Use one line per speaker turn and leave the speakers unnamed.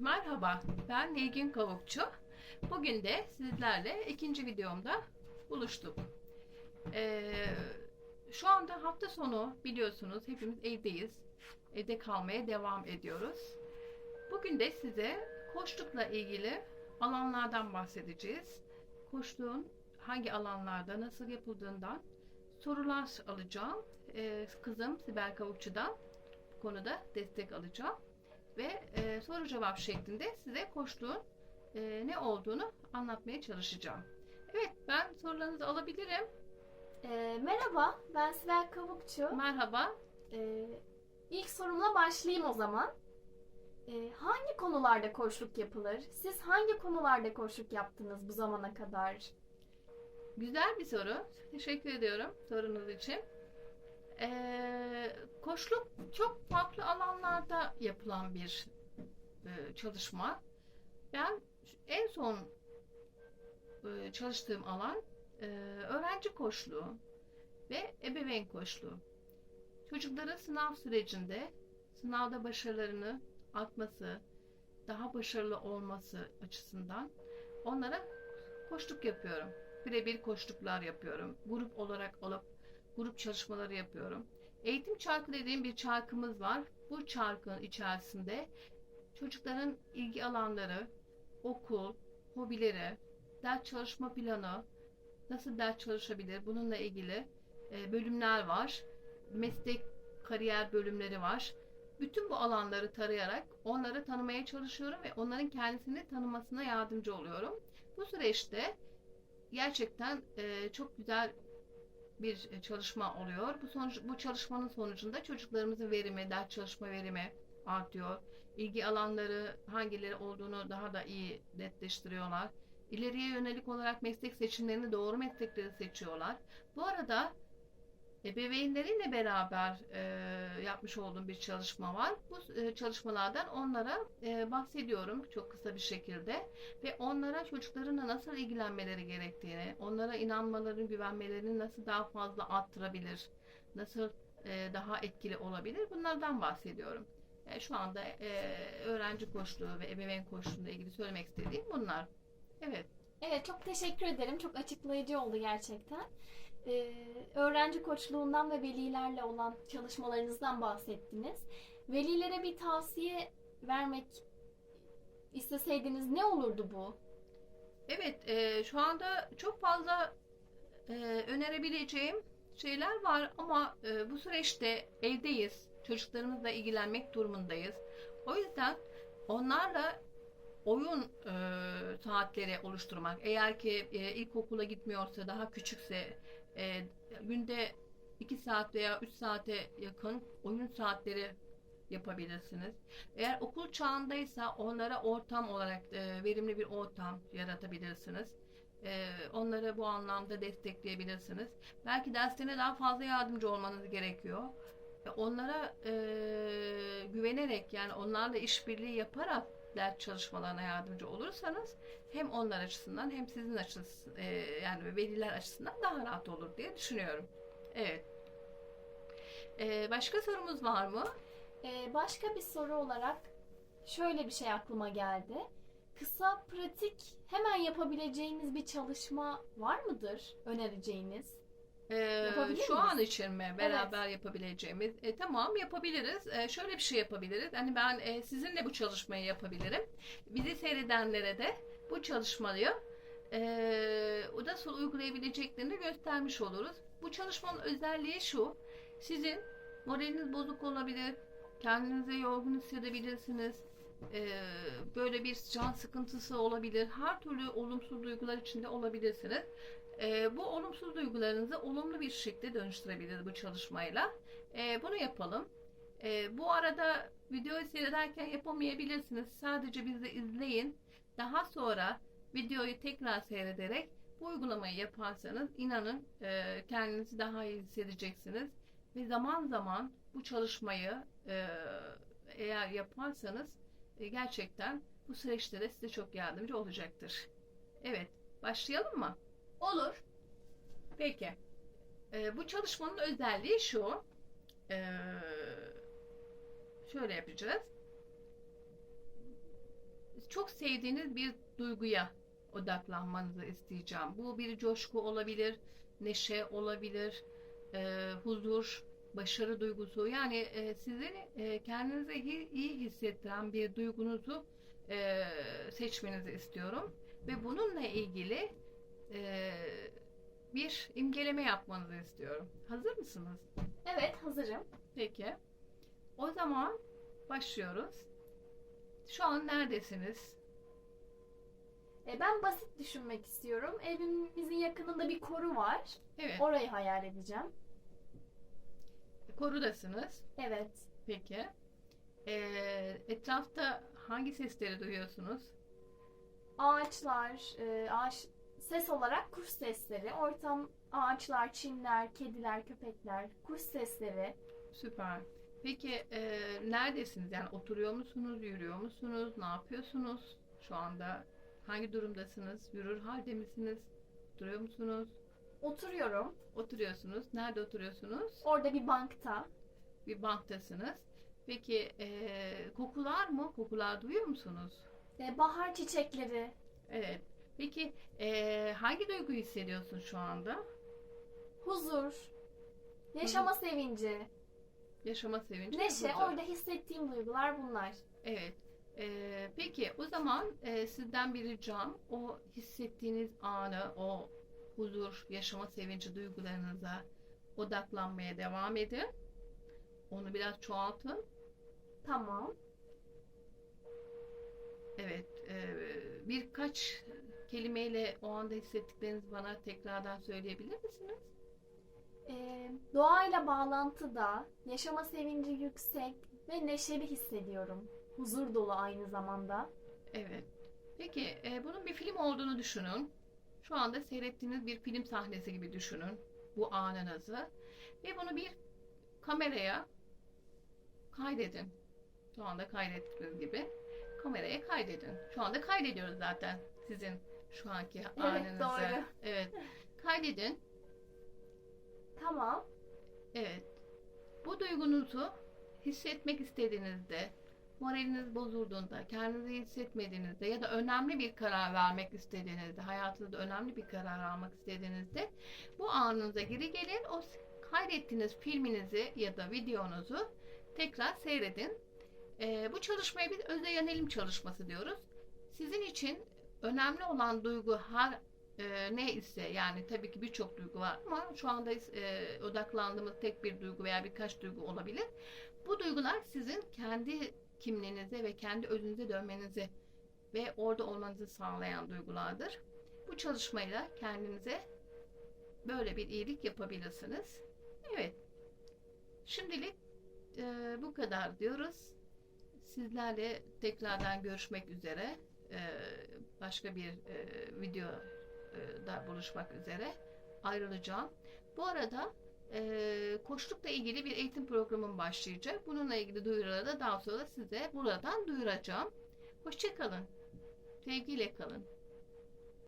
Merhaba, ben Nilgün Kavukçu. Bugün de sizlerle ikinci videomda buluştuk. Ee, şu anda hafta sonu biliyorsunuz hepimiz evdeyiz. Evde kalmaya devam ediyoruz. Bugün de size koçlukla ilgili alanlardan bahsedeceğiz. Koçluğun hangi alanlarda nasıl yapıldığından sorular alacağım. Ee, kızım Sibel Kavukçu'dan bu konuda destek alacağım ve e, soru cevap şeklinde size koçluğun e, ne olduğunu anlatmaya çalışacağım. Evet ben sorularınızı alabilirim.
Ee, merhaba, ben Sibel Kavukçu.
Merhaba.
Ee, ilk sorumla başlayayım o zaman. Ee, hangi konularda koçluk yapılır? Siz hangi konularda koçluk yaptınız bu zamana kadar?
Güzel bir soru. Teşekkür ediyorum sorunuz için. Ee, koçluk çok farklı alanlarda yapılan bir e, çalışma. Ben en son e, çalıştığım alan e, öğrenci koçluğu ve ebeveyn koçluğu. Çocukların sınav sürecinde sınavda başarılarını artması, daha başarılı olması açısından onlara koçluk yapıyorum. Birebir koçluklar yapıyorum. Grup olarak alıp grup çalışmaları yapıyorum. Eğitim çarkı dediğim bir çarkımız var. Bu çarkın içerisinde çocukların ilgi alanları, okul, hobileri, ders çalışma planı, nasıl ders çalışabilir bununla ilgili e, bölümler var. Meslek kariyer bölümleri var. Bütün bu alanları tarayarak onları tanımaya çalışıyorum ve onların kendisini tanımasına yardımcı oluyorum. Bu süreçte gerçekten e, çok güzel bir e, çalışma oluyor. Bu sonuç bu çalışmanın sonucunda çocuklarımızın verimi, ders çalışma verimi artıyor. İlgi alanları hangileri olduğunu daha da iyi netleştiriyorlar. İleriye yönelik olarak meslek seçimlerini doğru meslekleri seçiyorlar. Bu arada ebeveynleriyle beraber e, yapmış olduğum bir çalışma var. Bu e, çalışmalardan onlara e, bahsediyorum çok kısa bir şekilde ve onlara çocuklarına nasıl ilgilenmeleri gerektiğini, onlara inanmalarını, güvenmelerini nasıl daha fazla arttırabilir, nasıl e, daha etkili olabilir bunlardan bahsediyorum. Yani şu anda e, öğrenci koçluğu ve ebeveyn koçluğuyla ilgili söylemek istediğim bunlar. Evet.
Evet, çok teşekkür ederim. Çok açıklayıcı oldu gerçekten. Ee, öğrenci koçluğundan ve velilerle olan çalışmalarınızdan bahsettiniz. Velilere bir tavsiye vermek isteseydiniz ne olurdu bu?
Evet, e, şu anda çok fazla e, önerebileceğim şeyler var ama e, bu süreçte evdeyiz. Çocuklarımızla ilgilenmek durumundayız. O yüzden onlarla oyun e, saatleri oluşturmak. Eğer ki e, ilkokula gitmiyorsa, daha küçükse e, günde 2 saat veya 3 saate yakın oyun saatleri yapabilirsiniz. Eğer okul çağındaysa onlara ortam olarak e, verimli bir ortam yaratabilirsiniz. E, onları bu anlamda destekleyebilirsiniz. Belki derslerine daha fazla yardımcı olmanız gerekiyor. E, onlara e, güvenerek yani onlarla işbirliği yaparak ders çalışmalarına yardımcı olursanız hem onlar açısından hem sizin açısından e, yani veliler açısından daha rahat olur diye düşünüyorum. Evet. E, başka sorumuz var mı?
Ee, başka bir soru olarak şöyle bir şey aklıma geldi. Kısa, pratik, hemen yapabileceğiniz bir çalışma var mıdır önereceğiniz?
Ee, şu
miyiz?
an için mi beraber yapabileceğimiz? E, tamam yapabiliriz. E, şöyle bir şey yapabiliriz. Hani ben e, sizinle bu çalışmayı yapabilirim. Bizi seyredenlere de bu çalışmayı e, nasıl uygulayabileceklerini göstermiş oluruz. Bu çalışmanın özelliği şu. Sizin moraliniz bozuk olabilir. Kendinizi yorgun hissedebilirsiniz. E, böyle bir can sıkıntısı olabilir. Her türlü olumsuz duygular içinde olabilirsiniz. E, bu olumsuz duygularınızı olumlu bir şekilde dönüştürebiliriz bu çalışmayla. E, bunu yapalım. E, bu arada videoyu seyrederken yapamayabilirsiniz. Sadece bizi izleyin. Daha sonra videoyu tekrar seyrederek bu uygulamayı yaparsanız inanın e, kendinizi daha iyi hissedeceksiniz. Ve zaman zaman bu çalışmayı e, eğer yaparsanız gerçekten bu süreçte de size çok yardımcı olacaktır. Evet, başlayalım mı?
Olur.
Peki. Ee, bu çalışmanın özelliği şu. Ee, şöyle yapacağız. çok sevdiğiniz bir duyguya odaklanmanızı isteyeceğim. Bu bir coşku olabilir, neşe olabilir, e, huzur, başarı duygusu. Yani e, sizin e, kendinize iyi, iyi hissettiren bir duygunuzu e, seçmenizi istiyorum. Ve bununla ilgili e, bir imgeleme yapmanızı istiyorum. Hazır mısınız?
Evet, hazırım.
Peki. O zaman başlıyoruz. Şu an neredesiniz?
E, ben basit düşünmek istiyorum. Evimizin yakınında bir koru var.
Evet.
Orayı hayal edeceğim.
Korudasınız.
Evet.
Peki. Ee, etrafta hangi sesleri duyuyorsunuz?
Ağaçlar, e, ağaç ses olarak kuş sesleri. Ortam ağaçlar, çimler, kediler, köpekler, kuş sesleri.
Süper. Peki e, neredesiniz? Yani oturuyor musunuz, yürüyor musunuz, ne yapıyorsunuz şu anda? Hangi durumdasınız? Yürür halde misiniz? Oturuyor musunuz?
Oturuyorum.
Oturuyorsunuz. Nerede oturuyorsunuz?
Orada bir bankta.
Bir banktasınız. Peki e, kokular mı? Kokular duyuyor musunuz?
E, bahar çiçekleri,
Evet. Peki e, hangi duyguyu hissediyorsun şu anda?
huzur, yaşama sevinci,
Yaşama sevinci. ve
neşe.
huzur.
Orada hissettiğim duygular bunlar.
Evet. E, peki o zaman e, sizden bir ricam o hissettiğiniz anı, o huzur, yaşama sevinci duygularınıza odaklanmaya devam edin. Onu biraz çoğaltın.
Tamam.
Evet. e, birkaç kelimeyle o anda hissettiklerinizi bana tekrardan söyleyebilir misiniz?
E, doğayla bağlantıda, yaşama sevinci yüksek ve neşeli hissediyorum. Huzur dolu aynı zamanda.
Evet. Peki e, bunun bir film olduğunu düşünün. Şu anda seyrettiğiniz bir film sahnesi gibi düşünün bu anınızı. Ve bunu bir kameraya kaydedin. Şu anda kaydettiğiniz gibi kameraya kaydedin. Şu anda kaydediyoruz zaten sizin şu anki anınızı.
doğru.
Evet. Kaydedin.
Tamam.
Evet. Bu duygunuzu hissetmek istediğinizde, moraliniz bozulduğunda, kendinizi iyi hissetmediğinizde ya da önemli bir karar vermek istediğinizde, hayatınızda önemli bir karar almak istediğinizde bu anınıza geri gelin. O kaydettiğiniz filminizi ya da videonuzu tekrar seyredin. Ee, bu çalışmaya biz öze yönelim çalışması diyoruz. Sizin için önemli olan duygu her e, ne ise yani tabii ki birçok duygu var ama şu anda e, odaklandığımız tek bir duygu veya birkaç duygu olabilir. Bu duygular sizin kendi kimliğinize ve kendi özünüze dönmenizi ve orada olmanızı sağlayan duygulardır. Bu çalışmayla kendinize böyle bir iyilik yapabilirsiniz. Evet. Şimdilik e, bu kadar diyoruz. Sizlerle tekrardan görüşmek üzere. E, başka bir e, video e, da buluşmak üzere ayrılacağım. Bu arada e, koçlukla ilgili bir eğitim programım başlayacak. Bununla ilgili duyuruları da daha sonra size buradan duyuracağım. Hoşçakalın. Sevgiyle kalın.